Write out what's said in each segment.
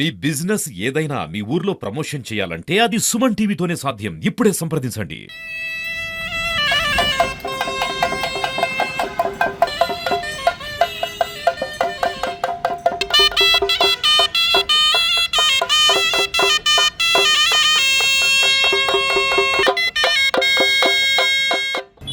మీ business ఏదైనా మీ ఊర్లో promotion చేయాలంటే అది సుమన్ టీవీతోనే సాధ్యం. ఇప్పుడే సంప్రదించండి.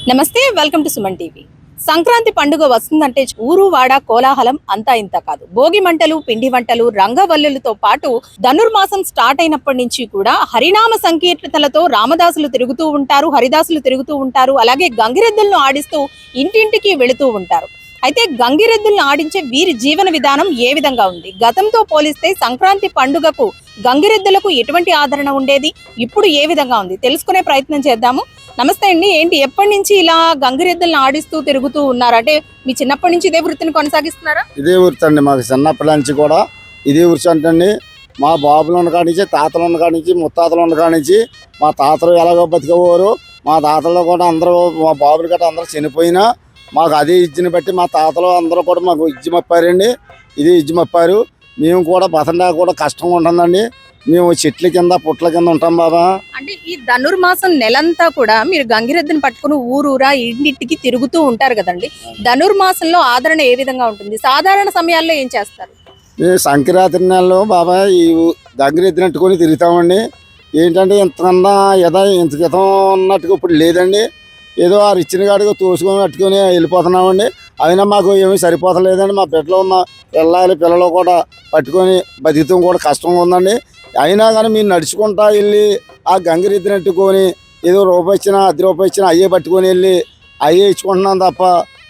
నమస్తే welcome to Suman TV. Sankranti పండుగ వస్తుందంటే ఊరు వాడ కోలాహలం అంతా ఇంత కాదు. భోగి మంటలు పిండి వంటలు రంగవల్లులతో పాటు ధనుర్మాసం స్టార్ట్ అయినప్పటి నుంచి కూడా హరినామ సంకీర్తనలతో రామదాసులు తిరుగుతూ ఉంటారు హరిదాసులు తిరుగుతూ ఉంటారు అలాగే గంగిరెద్దులను ఆడిస్తూ ఇంటింటికి వెళుతూ ఉంటారు. అయితే గంగిరెద్దులను ఆడించే వీరి జీవన విధానం ఏ విధంగా ఉంది? గతంతో పోలిస్తే సంక్రాంతి పండుగకు గంగిరెద్దులకు ఎటువంటి ఆదరణ ఉండేది? ఇప్పుడు ఏ విధంగా ఉంది? తెలుసుకునే ప్రయత్నం చేద్దాము. నమస్తే అండి. ఏంటి ఎప్పటి నుంచి ఇలా గంగిరెద్దులను ఆడిస్తూ తిరుగుతూ ఉన్నారు? అంటే మీ చిన్నప్పటి నుంచి ఇదే వృత్తిని కొనసాగిస్తున్నారా? ఇదే వృత్తి అండి మాకు చిన్నప్పటి నుంచి కూడా. ఇదే వృత్తి అంటండి మా బాబులు ఉన్న కానించి తాతలు ఉన్న కాడి ముత్తాతలు ఉన్న కాడి మా తాతలు ఎలాగో బతికేవారు. మా తాతలు కూడా అందరూ మా బాబులు గట్రా అందరూ చనిపోయినా మాకు అదే ఇజ్జిని బట్టి మా తాతలు అందరూ కూడా మాకు ఇజ్జి మప్పారండి. ఇది ఇజ్జి మప్పారు. మేము కూడా బతండా కూడా కష్టంగా ఉంటుందండి. మేము చెట్ల కింద పుట్ల కింద ఉంటాం బాబా. అంటే ఈ ధనుర్మాసం నెలంతా కూడా మీరు గంగిరెద్దుని పట్టుకుని ఊరూరా ఇంటింటికి తిరుగుతూ ఉంటారు కదండి. ధనుర్మాసంలో ఆదరణ ఏ విధంగా ఉంటుంది? సాధారణ సమయాల్లో ఏం చేస్తారు? సంక్రాంతి నెలలో బాబాయ్ ఈ దగ్గర ఎత్తినట్టుకొని తిరుగుతామండి. ఏంటంటే ఇంతకన్నా యథా ఇంత క్రితం ఉన్నట్టుగా ఇప్పుడు లేదండి. ఏదో ఆ ఇచ్చిన కాడికి తోసుకొని పట్టుకొని వెళ్ళిపోతున్నామండి. అయినా మాకు ఏమీ సరిపోతలేదండి. మా బిడ్డలో మా పిల్లలు పిల్లలు కూడా పట్టుకొని బతికం కూడా కష్టంగా ఉందండి. అయినా కానీ మీరు నడుచుకుంటా వెళ్ళి ఆ గంగిరెత్తినట్టుకొని ఏదో రూపాయి ఇచ్చినా అర్ధ రూపాయి ఇచ్చినా అయ్యే పట్టుకొని వెళ్ళి అయ్యే ఇచ్చుకుంటున్నాం తప్ప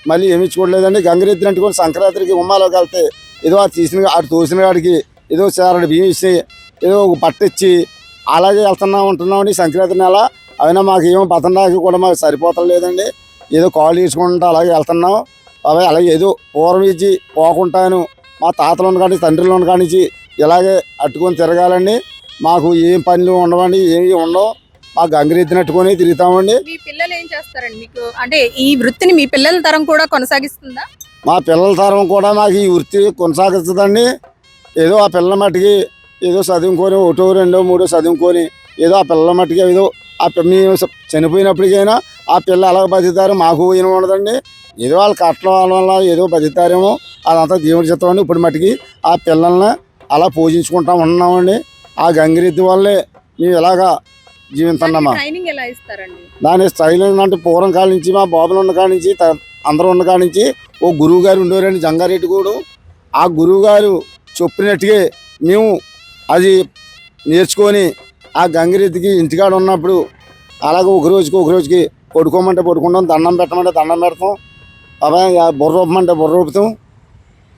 మళ్ళీ ఏమి ఇచ్చుకోవట్లేదండి. గంగిరెత్తినట్టుకొని సంక్రాంతికి ఉమ్మాలోకి వెళ్తే ఏదో ఆ తీసిన ఆడు తోసిన కాడికి ఏదో చారడు బియ్యం ఇచ్చి ఏదో ఒక పట్టిచ్చి అలాగే వెళ్తున్నాం ఉంటున్నామండి సంక్రాంతి నెల. అయినా మాకు ఏమో బతండాకి కూడా మాకు సరిపోతలేదండి ఏదో కాలు తీసుకుంటా అలాగే వెళ్తున్నాం. అవి అలాగే ఏదో పూర్వం ఇచ్చి పోకుంటాను మా తాతలను కానీ తండ్రులను కానించి ఇలాగే అట్టుకొని తిరగాలండి. మాకు ఏం పనులు ఉండవండి ఏమి ఉండవు. మా గంగిరెత్తినట్టుకొని తిరుగుతామండి. మీ పిల్లలు ఏం చేస్తారండి మీకు? అంటే ఈ వృత్తిని మీ పిల్లల తరం కూడా కొనసాగిస్తుందా? మా పిల్లల తరం కూడా మాకు ఈ వృత్తి కొనసాగుతుందండి ఏదో ఆ పిల్లల మట్టుకి ఏదో చదువుకొని ఒకటో రెండో మూడో చదువుకొని ఏదో ఆ పిల్లల మట్టుకి ఏదో మేము చనిపోయినప్పటికైనా ఆ పిల్ల ఎలా బతుకుతారు? మాకు ఏమి ఉండదండి. ఏదో వాళ్ళు కట్టడం వాళ్ళ వల్ల ఏదో బతుకుతారేమో అదంతా దేవుడి చిత్తం ఇప్పుడు మట్టుకి ఆ పిల్లల్ని అలా పూజించుకుంటా ఉన్నామండి. ఆ గంగిరెద్దు వల్లే మేము ఇలాగా ట్రైనింగ్ ఇస్తారండి? దాని స్టైల్ ఏంటంటే పూర్వం కాలం నుంచి మా బాబులు ఉన్న కాడి నుంచి అందరూ ఉన్న కాడి నుంచి ఓ గురువు గారు ఉండేవారండి జంగారెడ్డి గూడు ఆ గురువు గారు చెప్పినట్టుగా మేము అది నేర్చుకొని ఆ గంగిరెద్దుకి ఇంటికాడ ఉన్నప్పుడు అలాగే ఒక రోజుకి ఒక రోజుకి పడుకోమంటే పడుకుంటాం దండం పెట్టమంటే దండం పెడతాం అలాగే ఆ బుర్ర రూపమంటే బుర్ర రూపుతాం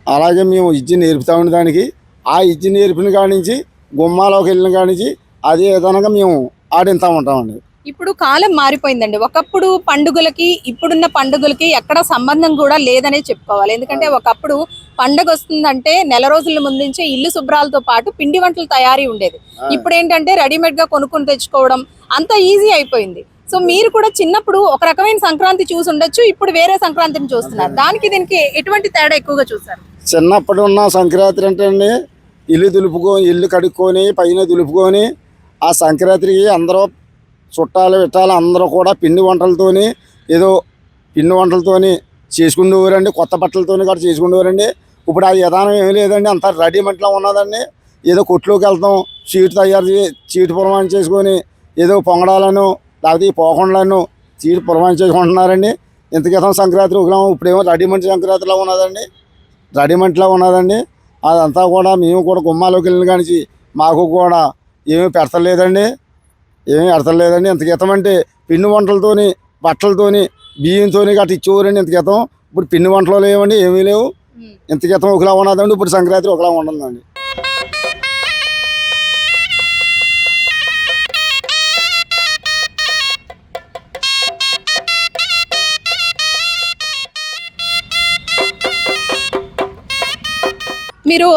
అలాగే మేము ఇజ్జి నేర్పుతామండి దానికి. ఆ ఇజ్జి నేర్పిన కాడి నుంచి గుమ్మాలోకి వెళ్ళిన కాడి నుంచి అదే విధంగా మేము ఆడిస్తూ ఉంటామండి. ఇప్పుడు కాలం మారిపోయిందండి. ఒకప్పుడు పండుగలకి ఇప్పుడున్న పండుగలకి ఎక్కడ సంబంధం కూడా లేదనే చెప్పుకోవాలి. ఎందుకంటే ఒకప్పుడు పండగ వస్తుందంటే నెల రోజుల ముందు నుంచే ఇల్లు శుభ్రాలతో పాటు పిండి వంటల తయారీ ఉండేది. ఇప్పుడు ఏంటంటే రెడీమేడ్గా కొనుక్కొని తెచ్చుకోవడం అంత ఈజీ అయిపోయింది. సో మీరు కూడా చిన్నప్పుడు ఒక రకమైన సంక్రాంతి చూసి ఉండొచ్చు ఇప్పుడు వేరే సంక్రాంతిని చూస్తున్నారు. దానికి దీనికి ఎటువంటి తేడా ఎక్కువగా చూసారు చిన్నప్పుడు ఉన్న సంక్రాంతి అంటే అండి ఇల్లు దులుపుకొని ఇల్లు కడుక్కొని పైన దులుపుకొని ఆ సంక్రాంతికి అందరూ చుట్టాలు విట్టాలు అందరూ కూడా పిండి వంటలతోని ఏదో పిండి వంటలతోని చేసుకుండేవారండి కొత్త బట్టలతోని కూడా చేసుకునేవారండి ఇప్పుడు ఆ విధానం ఏమీ లేదండి అంత రెడీమేడ్లో ఉన్నదండి. ఏదో కొట్లోకి వెళ్తాం చీటు తయారు చీటు పురమాణం చేసుకొని ఏదో పొంగడాలను లేకపోతే ఈ పోకుండాలను చీటు పురమాణం చేసుకుంటున్నారండి. ఇంత క్రితం సంక్రాంతి ఒకలా ఇప్పుడేమో రెడీమేడ్ సంక్రాంతిలో ఉన్నదండి. రెడీమేడ్లో ఉన్నదండి. అదంతా కూడా మేము కూడా గుమ్మాలోకి వెళ్ళిన కానీ మాకు కూడా ఏమీ పెడతలేదండి. ఏమీ పెడతలేదండి ఇంత క్రితం అంటే పిండి వంటలతోని బట్టలతోని బియ్యంతోని గట్ట ఇచ్చేవారండి ఇంత క్రితం ఇప్పుడు పిండి వంటలు లేవండి ఏమీ లేవు. ఇంత క్రితం ఒకలా ఉన్నదండి ఇప్పుడు సంక్రాంతి ఒకలా ఉండదండి. మీరు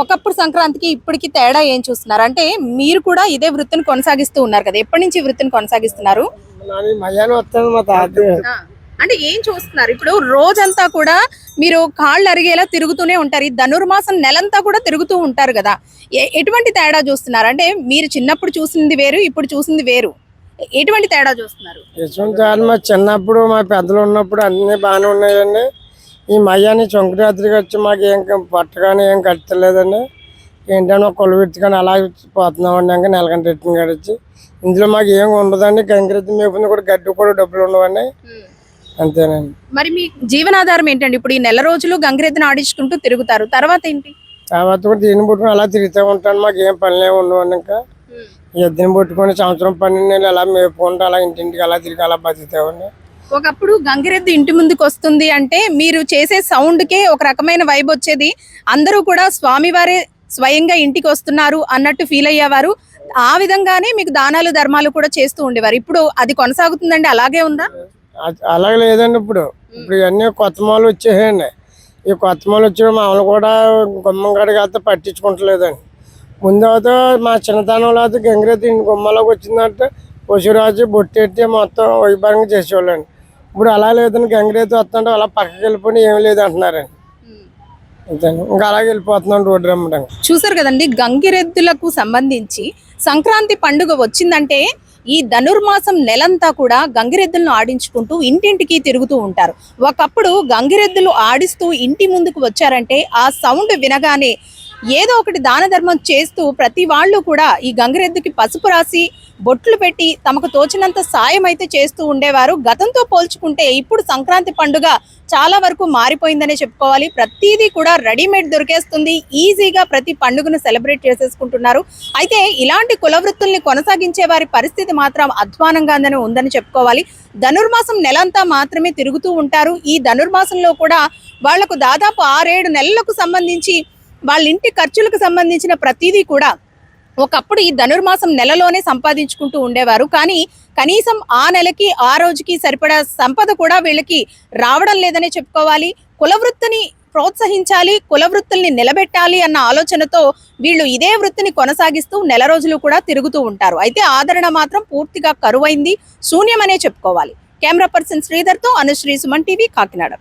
ఒకప్పుడు సంక్రాంతికి ఇప్పటికి తేడా ఏం చూస్తున్నారు? అంటే మీరు కూడా ఇదే వృత్తిని కొనసాగిస్తూ ఉన్నారు కదా ఎప్పటి నుంచి వృత్తిని కొనసాగిస్తున్నారు? అంటే ఏం చూస్తున్నారు? ఇప్పుడు రోజంతా కూడా మీరు కాళ్ళు అరిగేలా తిరుగుతూనే ఉంటారు ఈ ధనుర్మాసం నెలంతా కూడా తిరుగుతూ ఉంటారు కదా. ఎటువంటి తేడా చూస్తున్నారు? అంటే మీరు చిన్నప్పుడు చూసింది వేరు ఇప్పుడు చూసింది వేరు. ఎటువంటి తేడా చూస్తున్నారు? చిన్నప్పుడు మా పెద్దలు ఉన్నప్పుడు అన్నీ బాగానే ఉన్నాయండి. ఈ మయ్యాన్ని చొంకరాత్రికి వచ్చి మాకు ఏం క- పట్ట కానీ ఏం కట్టలేదండి. ఏంటంటే ఒక కొలువెత్తి కానీ అలా పోతున్నామండి ఇంకా నెలకంట ఎట్టిన గడిచి ఇందులో మాకు ఏం ఉండదండి. గంగిరెత్తి మేపుంది కూడా గడ్డి కూడా డబ్బులు ఉండవండి. అంతేనండి. మరి మీ జీవనాధారం ఏంటండి? ఇప్పుడు ఈ నెల రోజులు గంగిరెద్దును ఆడించుకుంటూ తిరుగుతారు. తర్వాత ఏంటి? తర్వాత కూడా దీన్ని పట్టుకుని అలా తిరుగుతూ ఉంటాను. మాకు ఏం పనులు ఉండవండి ఇంకా. ఈ ఎద్దుని పట్టుకొని సంవత్సరం పన్నెండు నెలలు అలా మేపుకుంటూ అలా ఇంటింటికి అలా తిరిగి అలా బతుకుతామండి ఒకప్పుడు గంగిరెద్దు ఇంటి ముందుకు వస్తుంది అంటే మీరు చేసే సౌండ్ కే ఒక రకమైన వైబ్ వచ్చేది. అందరూ కూడా స్వామివారే స్వయంగా ఇంటికి వస్తున్నారు అన్నట్టు ఫీల్ అయ్యేవారు. ఆ విధంగానే మీకు దానాలు ధర్మాలు కూడా చేస్తూ ఉండేవారు. ఇప్పుడు అది కొనసాగుతుందండి? అలాగే ఉందా? అలాగే లేదండి ఇప్పుడు. ఇప్పుడు ఇవన్నీ కొత్త మాలు వచ్చేసాయండి. ఈ కొత్త మాలు వచ్చి మామూలు కూడా గుమ్మం కాడికి వెళ్తే పట్టించుకుంటలేదండి. ముందు అయితే మా చిన్నతనంలో అయితే గంగిరెద్దు ఇంటి గుమ్మలోకి వచ్చిందంటే పశురాజు బొట్టెట్టి మొత్తం వైభవంగా చేసేవాళ్ళండి. ఇప్పుడు అలా లేదండి గంగిరెద్దు వస్తుంటే అలా పక్కకి వెళ్ళిపోయి ఏమీ లేదు అంటున్నారండి. ఇంకా అలాగే వెళ్ళిపోతున్నాం రోడ్డు రమ్మడం చూసారు కదండి గంగిరెద్దులకు సంబంధించి సంక్రాంతి పండుగ వచ్చిందంటే ఈ ధనుర్మాసం నెలంతా కూడా గంగిరెద్దులను ఆడించుకుంటూ ఇంటింటికి తిరుగుతూ ఉంటారు. ఒకప్పుడు గంగిరెద్దులు ఆడిస్తూ ఇంటి ముందుకు వచ్చారంటే ఆ సౌండ్ వినగానే ఏదో ఒకటి దాన ధర్మం చేస్తూ ప్రతి వాళ్ళు కూడా ఈ గంగిరెద్దుకి పసుపు రాసి బొట్లు పెట్టి తమకు తోచినంత సాయం అయితే చేస్తూ ఉండేవారు. గతంతో పోల్చుకుంటే ఇప్పుడు సంక్రాంతి పండుగ చాలా వరకు మారిపోయిందనే చెప్పుకోవాలి. ప్రతిదీ కూడా రెడీమేడ్ దొరికేస్తుంది. ఈజీగా ప్రతి పండుగను సెలబ్రేట్ చేసేసుకుంటున్నారు. అయితే ఇలాంటి కుల వృత్తుల్ని కొనసాగించే వారి పరిస్థితి మాత్రం అధ్వానంగానే ఉందని చెప్పుకోవాలి. ధనుర్మాసం నెలంతా మాత్రమే తిరుగుతూ ఉంటారు. ఈ ధనుర్మాసంలో కూడా వాళ్ళకు దాదాపు ఆరేడు నెలలకు సంబంధించి వాళ్ళ ఇంటి ఖర్చులకు సంబంధించిన ప్రతిదీ కూడా ఒకప్పుడు ఈ ధనుర్మాసం నెలలోనే సంపాదించుకుంటూ ఉండేవారు. కానీ కనీసం ఆ నెలకి ఆ రోజుకి సరిపడా సంపద కూడా వీళ్ళకి రావడం లేదనే చెప్పుకోవాలి. కుల వృత్తిని ప్రోత్సహించాలి కుల వృత్తుల్ని నిలబెట్టాలి అన్న ఆలోచనతో వీళ్ళు ఇదే వృత్తిని కొనసాగిస్తూ నెల రోజులు కూడా తిరుగుతూ ఉంటారు. అయితే ఆదరణ మాత్రం పూర్తిగా కరువైంది శూన్యమనే చెప్పుకోవాలి. కెమెరా పర్సన్ శ్రీధర్తో అనుశ్రీ సుమన్ టీవీ కాకినాడ.